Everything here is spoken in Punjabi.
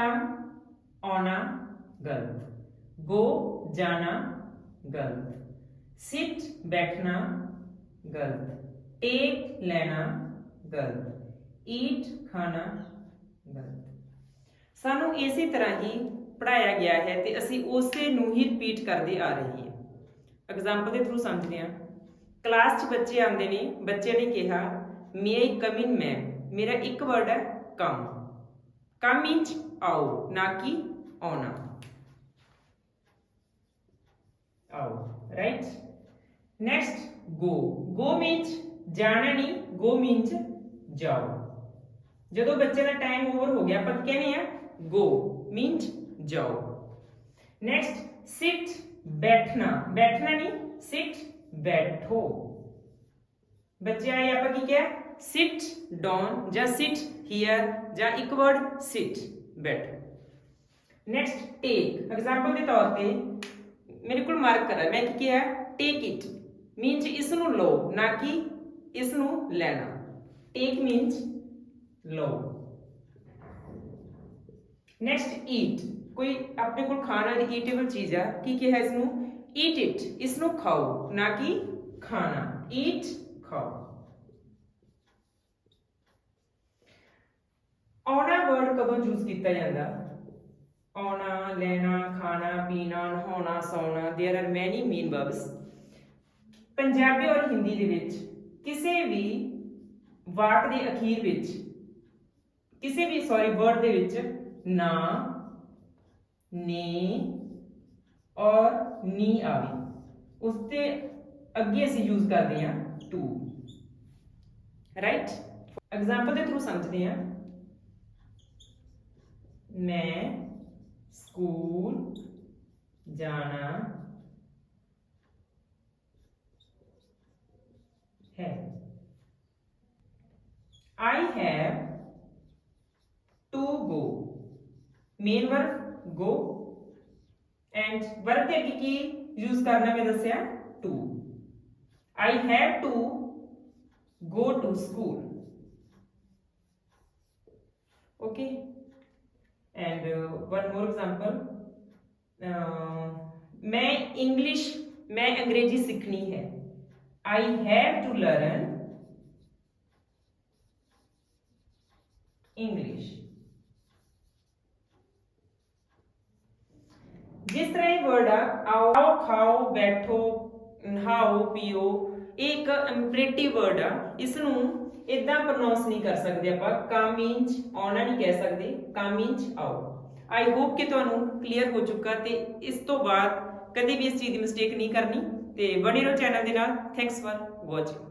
ਕਮ, ਆਉਣਾ, ਗਲਤ। ਗੋ, ਜਾਣਾ, ਗਲਤ। ਸਿਟ ਬੈਠਣਾ, ਗਲਤ। ਟੇਕ ਲੈਣਾ, ਗਲਤ। ਈਟ ਖਾਣਾ, ਗਲਤ। ਸਾਨੂੰ ਇਸੇ ਤਰ੍ਹਾਂ ਹੀ ਪੜਾਇਆ ਗਿਆ ਹੈ ਤੇ ਅਸੀਂ ਉਸੇ ਨੂੰ ਹੀ ਰਿਪੀਟ ਕਰਦੇ ਆ ਰਹੇ ਹਾਂ ਐਗਜ਼ਾਮਪਲ ਦੇ ਥਰੂ ਸਮਝਦੇ ਹਾਂ। ਕਲਾਸ 'ਚ ਬੱਚੇ ਆਉਂਦੇ ਨੇ ਬੱਚੇ ਨੇ ਕਿਹਾ ਮੇ ਆਈ ਕਮ ਇਨ ਮੈਮ ਮੇਰਾ ਇੱਕ ਵਰਡ ਹੈ ਕਮ ਕਮ ਮੀਨਸ ਆਓ ਨਾ ਕਿ ਆਉਣਾ ਆਓ right next go go means ਜਾਣਾ ਨਹੀਂ ਗੋ ਮੀਨਸ ਜਾਓ ਜਦੋਂ ਬੱਚੇ ਦਾ ਟਾਈਮ ਓਵਰ ਹੋ ਗਿਆ ਆਪਾਂ ਕਹਿੰਦੇ ਆ ਗੋ ਮੀਨਸ ਜਾਓ ਨੈਕਸਟ ਸਿਟ ਬੈਠਣਾ ਬੈਠਣਾ ਨਹੀਂ ਸਿਟ ਬੈਠੋ ਬੱਚੇ ਆਏ ਆਪਾਂ ਕੀ ਕਿਹਾ ਸਿਟ ਡਾਊਨ ਜਾਂ ਸਿਟ ਹੀਅਰ ਜਾਂ ਇੱਕ ਵਰਡ ਸਿਟ ਬੈਠੋ ਨੈਕਸਟ ਟੇਕ ਐਗਜ਼ਾਮਪਲ ਦੇ ਤੌਰ ਤੇ ਮੇਰੇ ਕੋਲ ਮਾਰਕਰ ਹੈ ਮੈਂ ਕੀ ਕਿਹਾ ਟੇਕ ਇਟ ਮੀਨਸ ਇਸ ਨੂੰ ਲਓ, ਨਾ ਕਿ ਇਸ ਨੂੰ ਲੈਣਾ। ਟੇਕ ਮੀਨਸ ਲਓ। ਨੈਕਸਟ ਈਟ ਕੋਈ ਆਪਣੇ ਕੋਲ ਖਾਣ ਵਾਲੀ ਈਟੇਬਲ ਚੀਜ਼ ਆ, ਕੀ ਕਿਹਾ ਇਸ ਨੂੰ ਈਟ ਇਟ ਇਸ ਨੂੰ ਖਾਓ, ਨਾ ਕਿ ਖਾਣਾ। ਈਟ ਖਾਓ ਆਉਣਾ ਵਰਡ ਕਦੋਂ ਯੂਜ਼ ਕੀਤਾ ਜਾਂਦਾ ਆਉਣਾ ਲੈਣਾ ਖਾਣਾ ਪੀਣਾ ਨਹਾਉਣਾ ਸੌਣਾ देयर आर ਮੈਨੀ ਮੀਨ ਵਰਬਸ ਪੰਜਾਬੀ ਔਰ ਹਿੰਦੀ ਦੇ ਵਿੱਚ ਕਿਸੇ ਵੀ ਵਾਕ ਦੇ ਅਖੀਰ ਵਿੱਚ ਕਿਸੇ ਵੀ ਸੌਰੀ ਵਰਡ ਦੇ ਵਿੱਚ ਨਾ ਨੇ ਔਰ ਨੀ ਆਵੇ ਉਸ ਤੇ ਅੱਗੇ ਅਸੀਂ ਯੂਜ਼ ਕਰਦੇ ਹਾਂ ਟੂ ਰਾਈਟ ਐਗਜ਼ਾਮਪਲ ਦੇ ਥਰੂ ਸਮਝਦੇ ਹਾਂ मैं स्कूल जाना है। I have to go main verb go and verb के की यूज़ करना में दसिया to I have to go to school okay and one more example मैं इंग्लिश मैं अंग्रेज़ी सीखनी है। I have to learn English जिस तरह वर्ड आओ, खाओ, बैठो ਨਹਾਓ ਪੀਓ ਇਹ ਇੱਕ ਇੰਪਰੇਟਿਵ ਵਰਡ ਆ। ਇਸ ਨੂੰ ਇਦਾਂ ਪ੍ਰੋਨਾਂਸ ਨਹੀਂ ਕਰ ਸਕਦੇ ਆਪਾਂ। ਕਮ ਮੀਨਸ ਆਉਣਾ ਨਹੀਂ ਕਹਿ ਸਕਦੇ। ਕਮ ਮੀਨਸ ਆਓ। ਆਈ ਹੋਪ ਕਿ ਤੁਹਾਨੂੰ ਕਲੀਅਰ ਹੋ ਚੁੱਕਾ ਤੇ ਇਸ ਤੋਂ ਬਾਅਦ ਕਦੇ ਵੀ ਇਸ ਚੀਜ਼ ਦੀ ਮਿਸਟੇਕ ਨਹੀਂ ਕਰਨੀ। ਤੇ ਬਣੇ ਰਹੋ ਚੈਨਲ ਦੇ ਨਾਲ। Thanks for watching